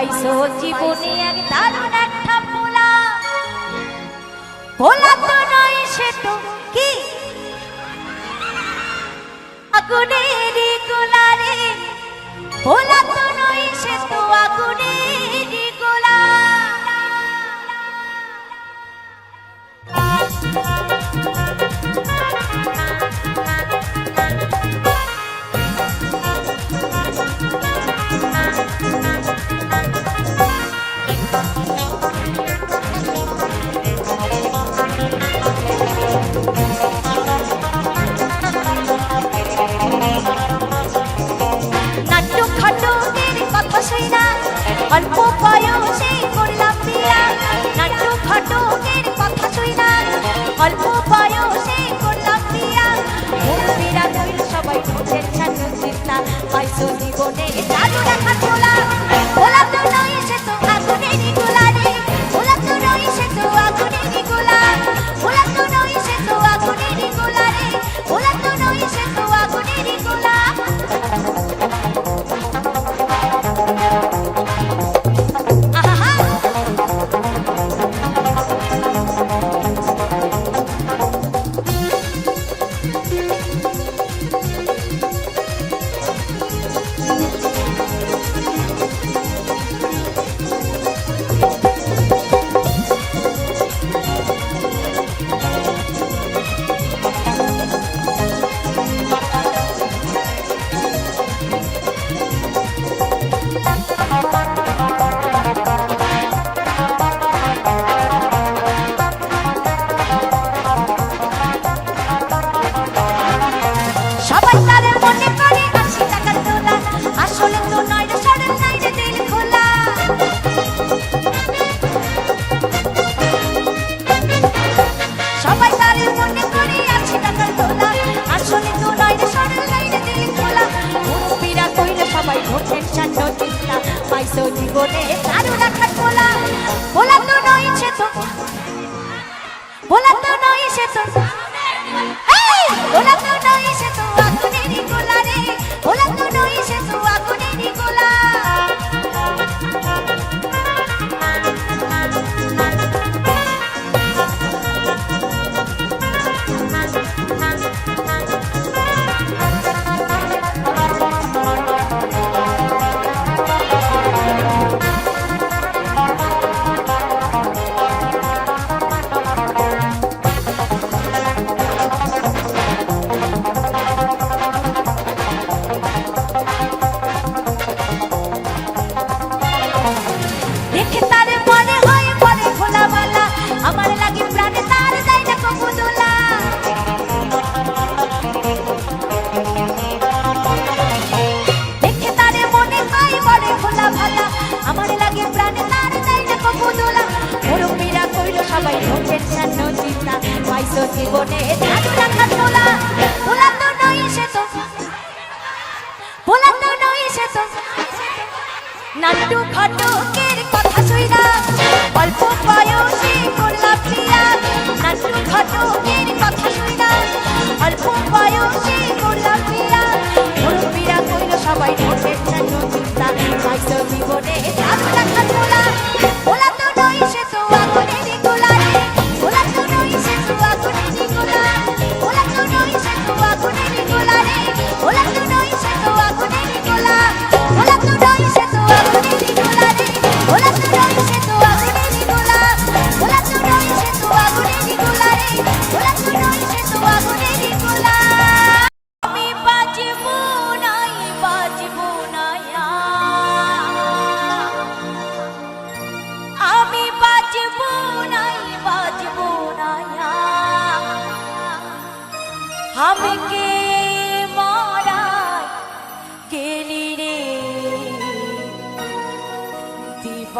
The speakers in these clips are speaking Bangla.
পাইছো জীবনে এক দারুণ একটা পোলা। পোলা তো নয়, সে তো কি? আগুনের গোলারে। পোলা তো নয়, সে তো আগুনের গোলা। Thank you. অল্প বয়সে করলাম বিয়া। নাট্য ঘটকের কথা শুই না, অল্প বয়সে করলাম বিয়া। মুক্তিরা কইল সবাই বুঝেন জানুন চিন্তা পাইছো জীবনে চালু রাখা চলা।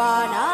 nirvana.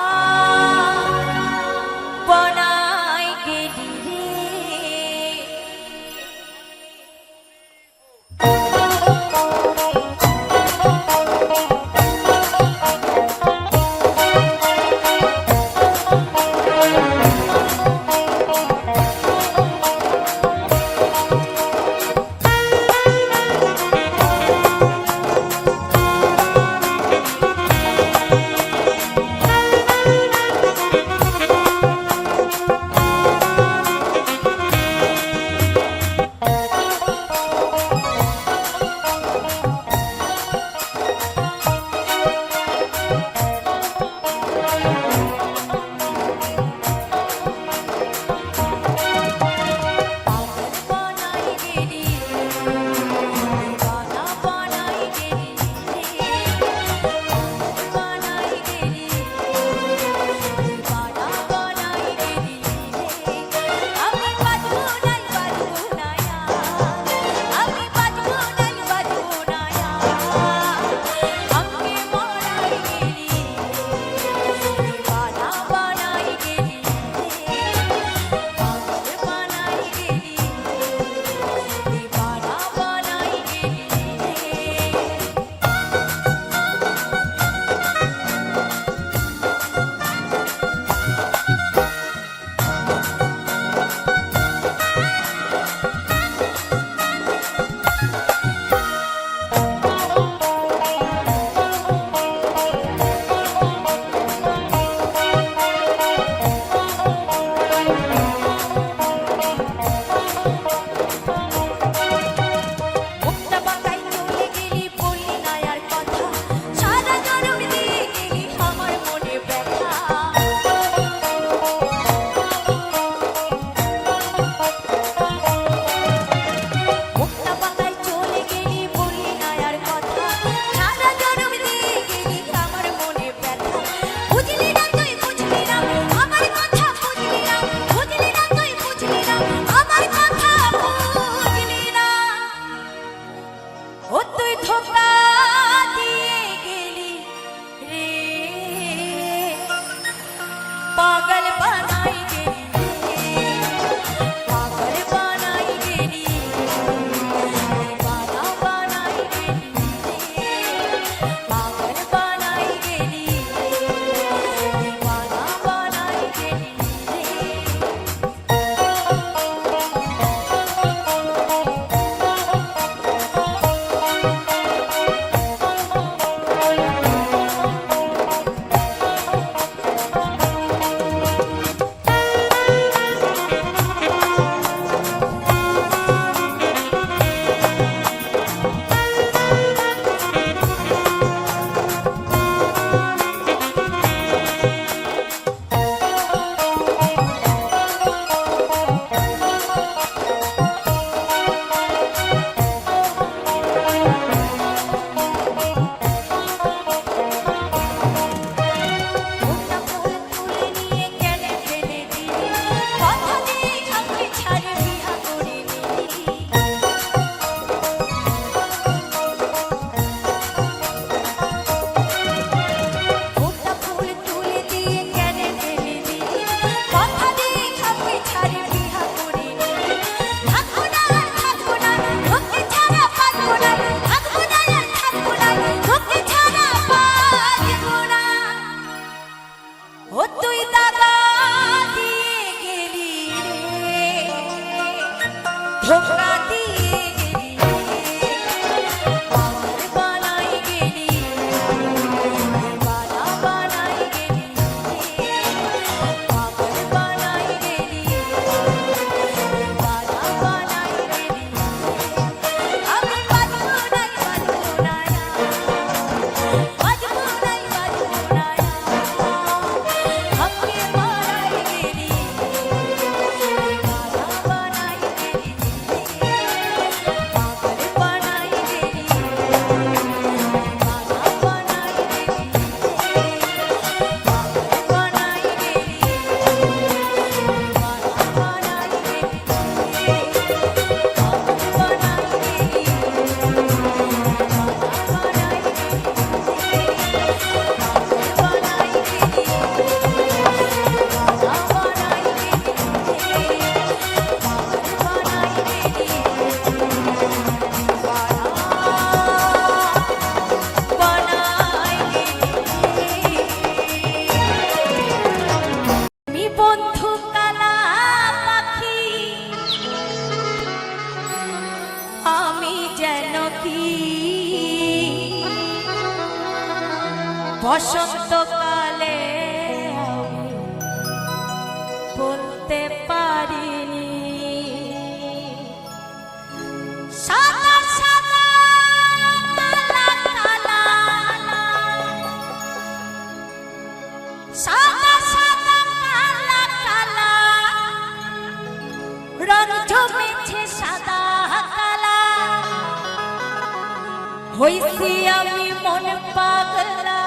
হইছি আমি মন পাগলা।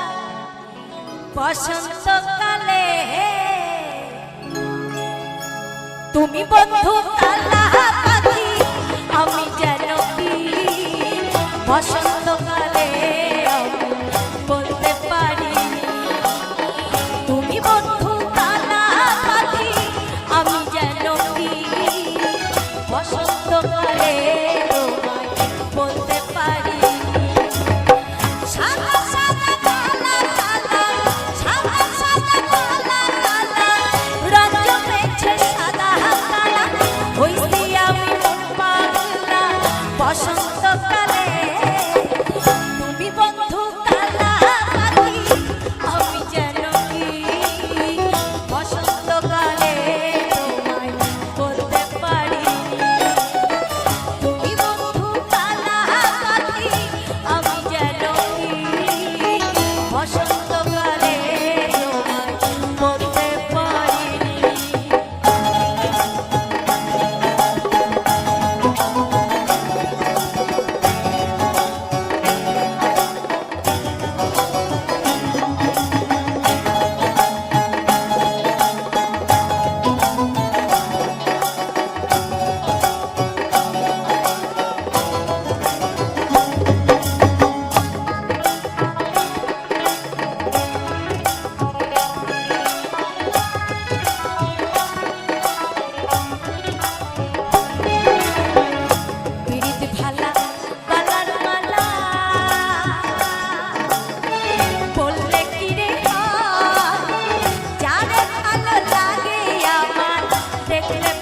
বসন্তকালে তুমি বন্ধু কালা আমি যেন বসন্ত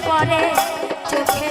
পরে চোখে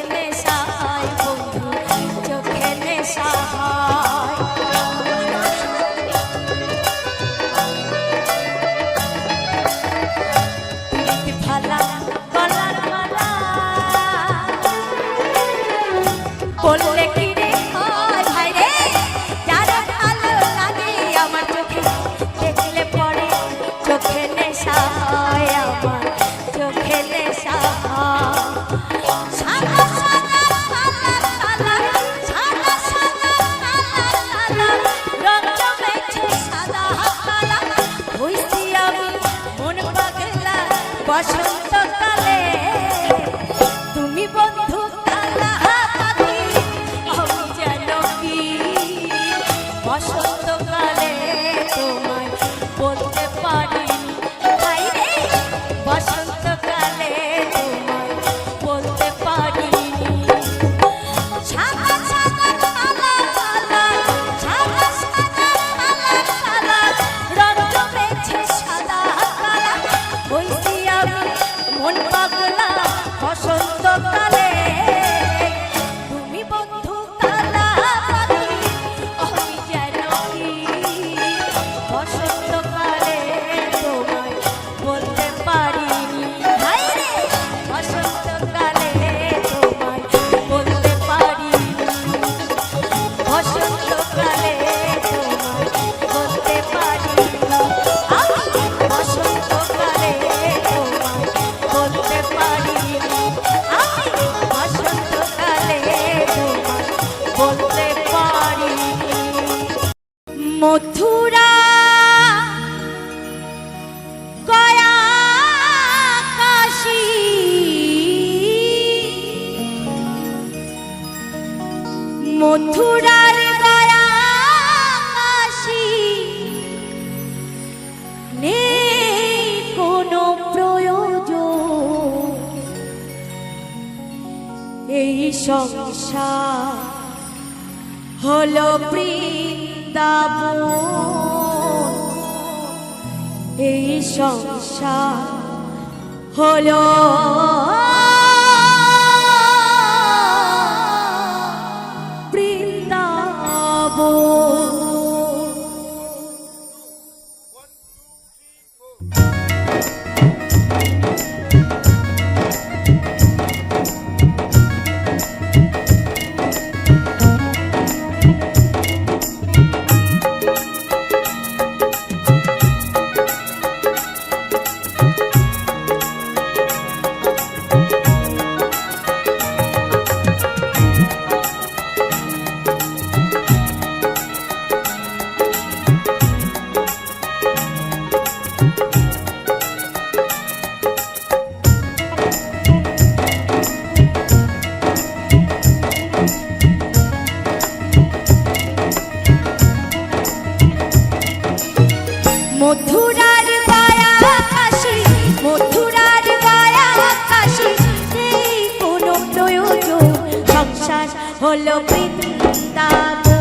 হলো বৃন্দাবন।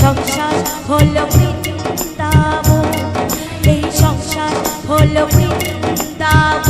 সংসার হলো বৃন্দাবন এই সংসার হলো বৃন্দাবন।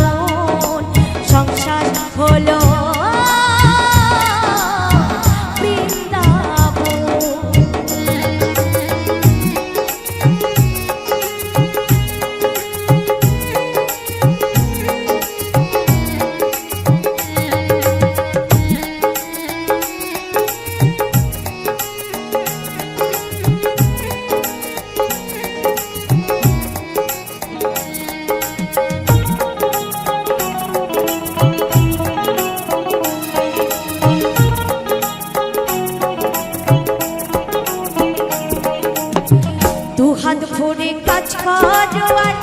হাত ভরে কাজ করো আর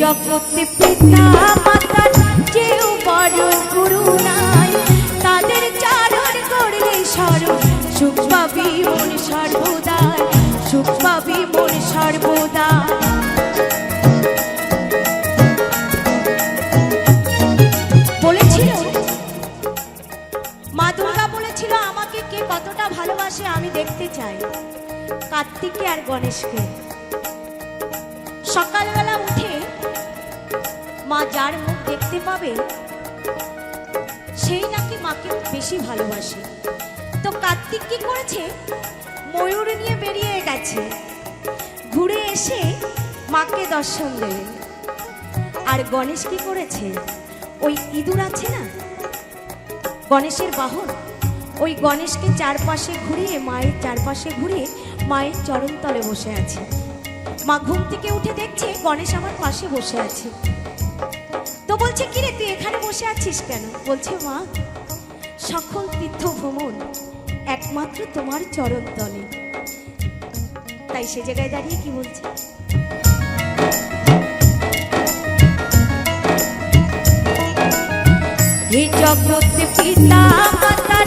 জগতে পিতা মাতার যেও বড় গুরু নাই। তাদের চারণ করলে স্মরণ, সুখ পাবি মন সর্বদা সুখ পাবি মন সর্বদা বলেছিল, মা দুর্গা বলেছিল, আমাকে কে কতটা ভালোবাসে আমি দেখতে চাই। কার্তিককে আর গণেশকে। সকালবেলা যার মুখ দেখতে পাবে, সেই নাকি মাকে বেশি ভালোবাসে। তো কার্তিক কি করেছে? ময়ূর নিয়ে বেরিয়ে গেছে। ঘুরে এসে মাকে দর্শন দেবে। আর গণেশ কি করেছে? ওই ইঁদুর আছে না? গণেশের বাহন। ওই গণেশকে চারপাশে ঘুরিয়ে, মায়ের চারপাশে ঘুরে মায়ের চরণতলে বসে আছে। মা ঘুম থেকে উঠে দেখছে গণেশ আমার পাশে বসে আছে। তো বলছে, কিরে, তুই এখানে বসে আছিস কেন? বলছে, মা, সকল তীর্থ ভ্রমণ একমাত্র তোমার চরণ তলে। তাই সে জায়গায় দাঁড়িয়ে কি বলছে? জগতে পিতা মাতার